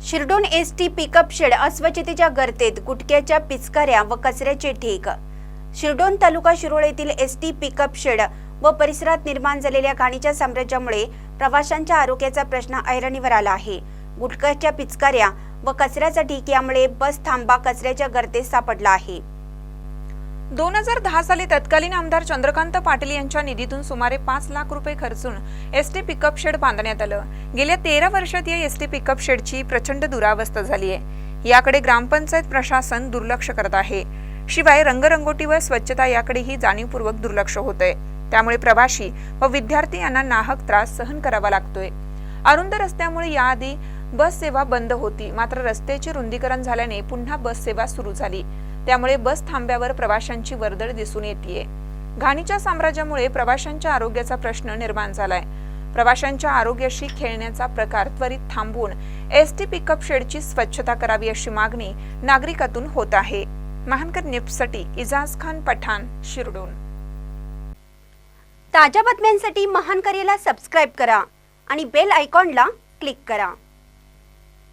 Shirdon S T pickup shed अस्वच्छतेच्या गर्तेत गुटख्याच्या पिचकाऱ्या व कचऱ्याचे ढेक शिरडोन तालुका शिरोळ येथील एस टी पिकअप शेड व परिसरात निर्माण झालेल्या घाणीच्या साम्राज्यामुळे प्रवाशांच्या आरोग्याचा प्रश्न ऐरणीवर आला आहे. गुटख्याच्या पिचकाऱ्या व कचऱ्याचा ढीक यामुळे बस थांबा कचऱ्याच्या गर्तेत सापडला आहे. दोन हजार दहा साली तत्कालीन आमदार चंद्रकांत पाटील यांच्या निधीतून सुमारे पाच लाख रुपये खर्चून एस टी पिकअप शेड बांधण्यात आलं. गेल्या तेरा वर्षात या एस टी पिकअप शेडची प्रचंड दुरावस्था झाली आहे. याकडे ग्रामपंचायत प्रशासन दुर्लक्ष करत आहे. शिवाय रंगरंगोटी व स्वच्छता याकडेही जाणीवपूर्वक दुर्लक्ष होतंय त्यामुळे प्रवाशी व विद्यार्थी यांना नाहक त्रास सहन करावा लागतोय. अरुंद रस्त्यामुळे याआधी बस सेवा बंद होती. मात्र रस्त्याचे रुंदीकरण झाल्याने पुन्हा बस सेवा सुरू झाली. त्यामुळे बस थांब्यावर प्रवाशांची वर्दळ दिसून येते घाणीच्या साम्राज्यामुळे प्रवाशांच्या आरोग्याचा प्रश्न निर्माण झालाय. प्रवाशांच्या आरोग्याशी खेळण्याचा प्रकार त्वरित थांबवून एस टी पिकअप शेडची स्वच्छता करावी अशी मागणी नागरिकातून होत आहे. महानकर निफ्टसाठी इजाज खान पठाण शिरडून. ताज्या बातम्यांसाठी महानकरेला सबस्क्राईब करा आणि बेल आयकॉनला क्लिक करा.